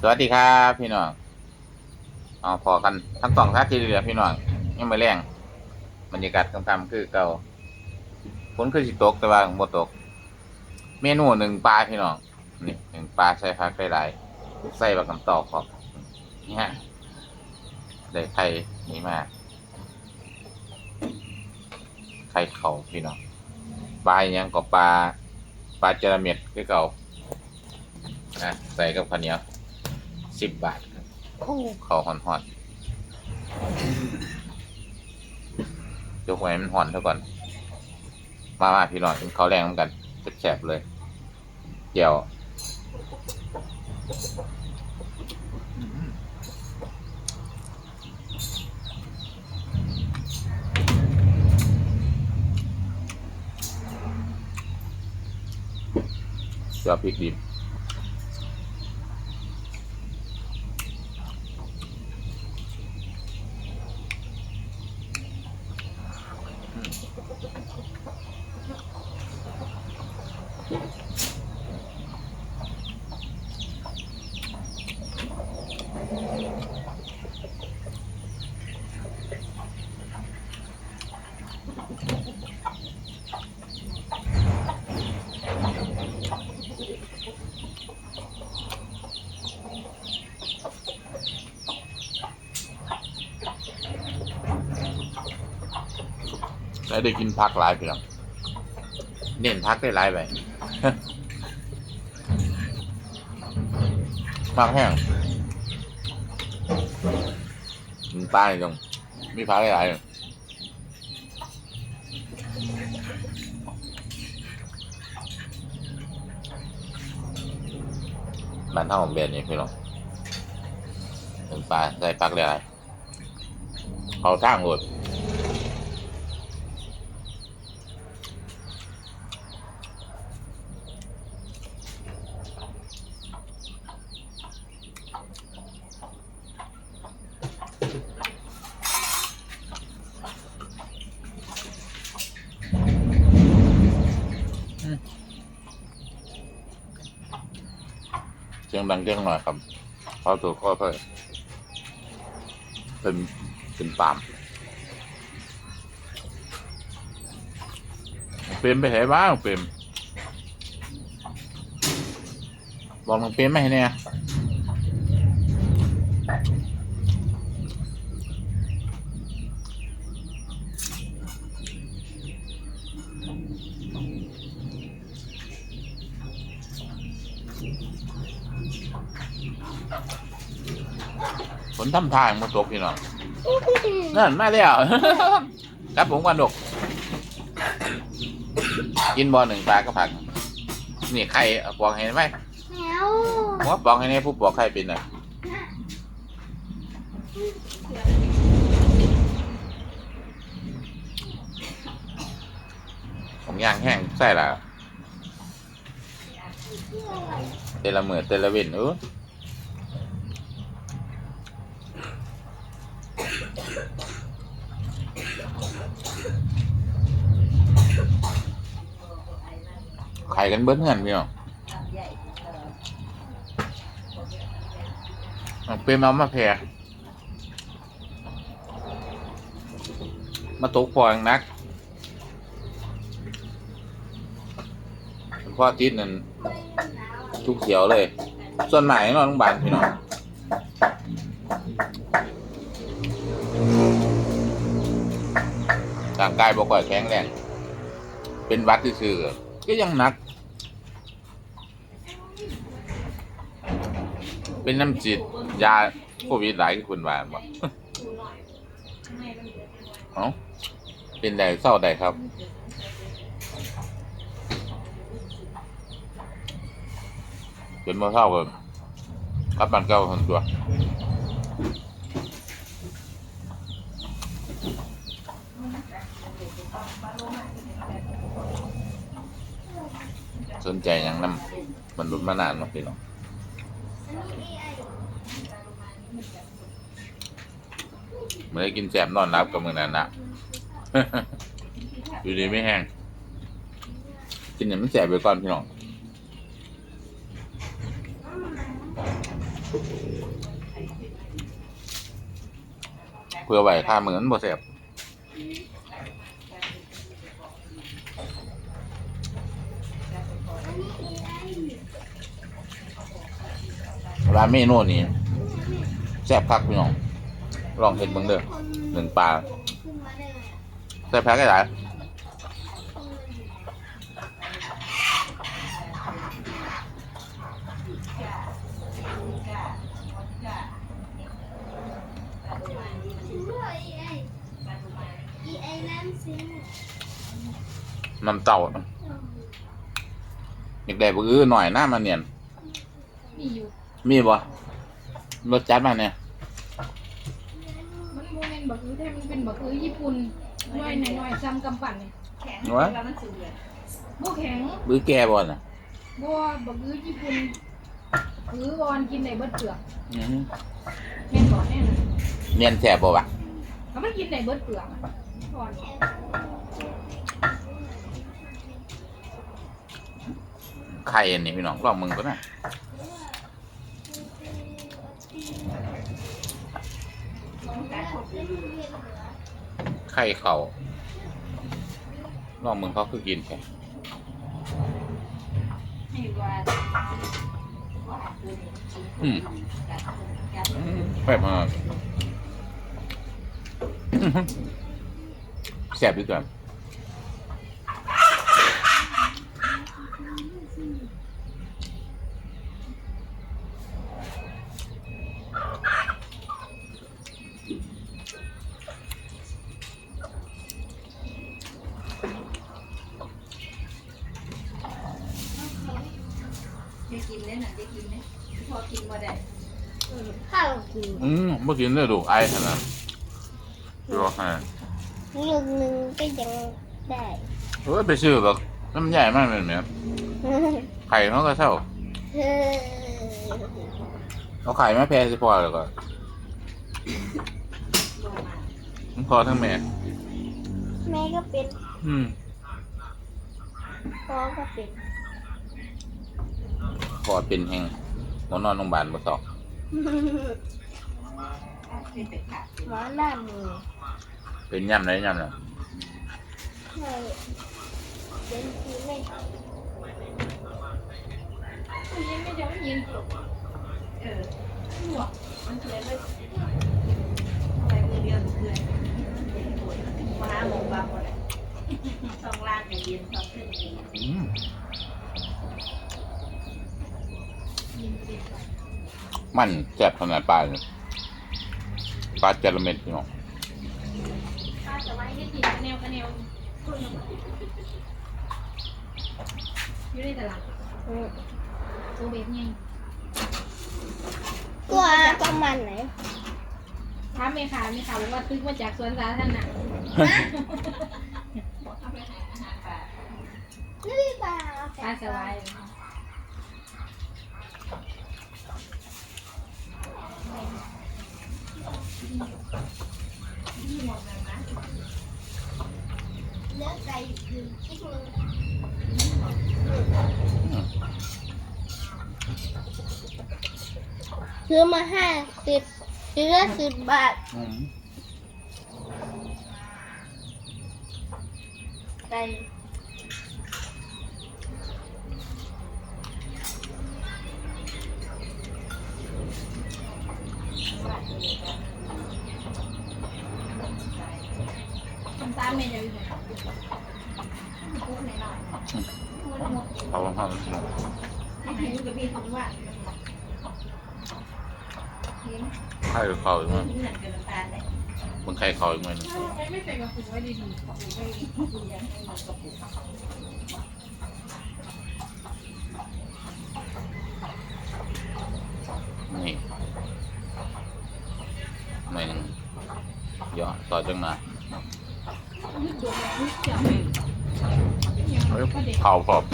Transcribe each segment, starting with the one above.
สวัสดีครับพี่น้องเอาพอกันทั้งสองท่าทีเรือพี่น้องยังไม่แรงบรรยากาศคำๆคือเก่าฝนคือสิตกแต่ว่าบ่ตก เมนูหนึ่งปลาพี่น้องนี่หนึ่งปลาใส่ผักได้หลายใส่บักกำตอกครับนี่ฮะได้ไข่นี่มาไข่เขาพี่น้องปลาอหยังก็ปลาปลาจระเม็ดคือเก่านะใส่กับข้าวเหนียว สิบบาทครับโอ้ข้าวหอนหอนๆยกไว้มันหอนเท่าก่อน มามาพี่น้องกินข้าวแรงเหมือนกันแฉบๆเลยเจียวเจียวพริกดิบ แล้วได้กินพักหลายเพียงเน้นพักได้หลายไปมากแห้งกินปลาตรงมีพักได้หลายบ้านเท่าของเบนนี่พี่น้องเป็นปลาใส่พักได้หลายเขาทางหมด สียงดังเจ้งหน่อยครับเพราะตัวก็เพิ่มเป็นเป็นตามเป็นไปไหนบ้างเป็นบอกมันเป็นไหมเนี่ย ฝนทำทางมาตกพี่น้องนั่นมาแล้วครับผมกันดก กินบอหนึ่งปลาก็ผัก นี่ไข่เอาปอกให้ไหมแมวผมว่าปอกให้เนี่ยผู้ปอกไข่เป็นนะผมย่างแห้งใส่ละ เตละเมือเตละเวนเออไข่กันเบิ้ลเงินพี่น้องเอาเป็นมามาแพรมาตกพออย่างนักพ่อติดนั่น ทุกเขียวเลย ส่วนใหม่นอนโรงพยาบาลพี่น้องร่างกายบ่ค่อยแข็งแรงเป็นวัดที่ซื่อก็ยังหนัก เป็นน้ำจิตยาโควิดหลายที่คุณว่าบอกเอาเป็นใดเศร้าใดครับ เป็นมาเศร้ากันครับมันเก้าคนตัวสนใจยังน้ำมันรุดมานานเนาะพี่น้องเมื่อได้กินแจมนอนรับกับมือนั้นนะอยู่ดีไม่แห้งกินอย่างมันแสบไปก่อนพี่น้อง เพื่อไหวค่าเหมือนบ่แซ่บร้านเมนูนี้แซ่บคักพี่น้อง ลองเห็นเบิ่งเด้อหนึ่งปลาแซ่บแพ้ก็ได้ไอ้ นั่นสิน้ำเต้าอยากได้บ่อื้อหน่อยหน้ามันเนียน มีอยู่ มีบ่รสจัดมาเนี่ย มันโมเมนต์บักอื้อแท้มันเป็นบักอื้อญี่ปุ่นน้อยหน่อยๆซ้ำกำปั่นเนี่ยแข็งวะ แล้วมันสูงเลยบ่แข็งบื้อแก่บ่น่ะบ่บักอื้อญี่ปุ่นอื้ออ่อนกินได้เบิดเปลือกอืมแม่นบ่แน่นอนเนียนแซ่บบ่วะถ้ามันกินได้เบิดเปลือกอะ อ่อนไข่อันนี้พี่น้องลองมึงก็น่ะไข่เขาลองมึงเขาคือกินแค่อืมอืมแซ่บมาก แซ่บดีกว่าได้กินเลยน่ะได้กินไหมพอกินมาได้เออข้าวกินอืมเมื่อกี้เนี่ยดูไอ้ขนาดรอให้ ลูกหนึ่งก็ยังได้เฮ้ยไปซื้อแบบน้ำใหญ่มากเลยเนี่ยไข่เขาก็เท่าเฮ้ยเอาไข่มาแพร่สิพอแล้วก็ลงมาทั้งพอทั้งแม่ แม่ก็เป็น อืมพ่อก็เป็นพอเป็นแห่งหมอนอนโรงพยาบาลบ่สอกเป็นเป็ดขาดหมอหน้ามือ เป็นย่ำไหนย่ำน่ะใช่เป็นทีไม่มันยินไม่จะไม่ยินเออหนวกมันเลยเลยไปมือเดียวเพื่อนมาหาหมงบังหมดเลยสองลางอย่างเย็นสองขึ้นองอืมยินติดไปมันแซ่บขนาดปลาเลยปลาจระเม็ดพี่น้อง ป้าจะไว้ให้กินกระแนวกระแนวอยู่ในตลาดอืมโอเบกไงตัวประมาณไหนถามเมคาเมคาบอกว่าตึกมาจากสวนสาธารณะเอาไปหาอาหารป่านี่ปลาปลาสวาย เลือกไก่คือคิดนึง ซื้อมาห้าสิบซื้อละสิบบาทอืมไก่ทำตามเมย์จะอยู่ไหนพูดหน่อยเขาเขาให้หิวกับพี่ของว่าหิว ไข่เขาอีกมั้ยหิวเหมือนกับน้ำตาลเลยมึงไข่เขาอีกมั้ยไม่ไม่ใส่กระปุกไว้ดีๆกระปุกไว้คุณยังให้มันกระปุกนี่ไม่หนึ่งเดี๋ยวต่อจังมาเสียงเฮ้ยก็เด็กเผาพอม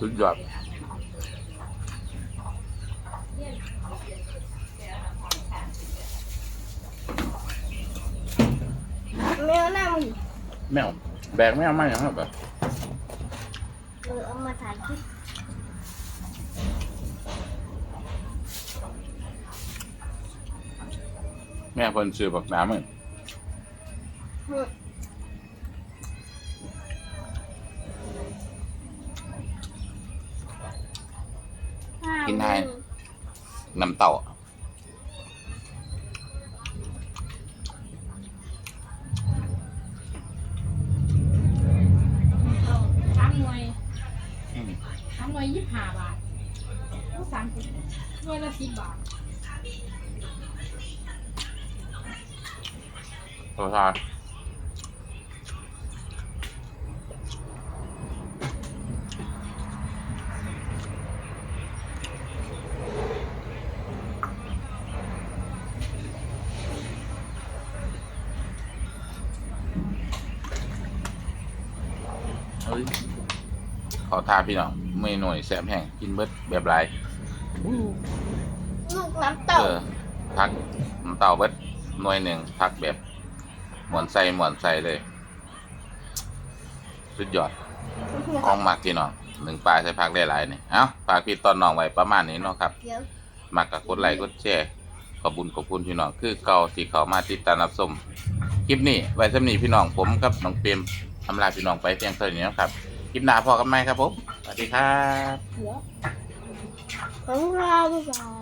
สุดยอดแมวน้แมวแบกแมวมาอย่างนั้นแเออเอามาถ่ายคลิปแม่พนซื้อบักหน้ำมั้ง ได้น้ำเต่าสามหน่วยอืมสามหน่วยยี่สิบห้าบาทต้องสามสิบหน่วยละสิบบาทโทษทา ขอทาพี่น้องไม่หน่อยแสบแห้งกินเบิดแบบไรลูกน้ำเต่าเออพักน้ำเต่าเบิดหน่วยหนึ่งพักแบบหมวนใส่หมวนใส่เลย สุดยอดของมักพี่น้องหนึ่งปลาใส่พักได้หลายนี่เอ้าฝากพี่ตอนน้องไว้ประมาณนี้เนาะครับเดี๋ยวมักกับกดไลค์กดแชร์ขอบคุญขอบคุณพี่น้องคือเก่าที่เขามาติดตามรับชมคลิปนี้ไว้สำนีพี่น้องผมกับน้องเปรมทำลาพี่น้องไปเพียงเท่านี้นะครับ กินหนาพอกันไหมครับผม สวัสดีครับเดี๋ยวของเราดีกว่า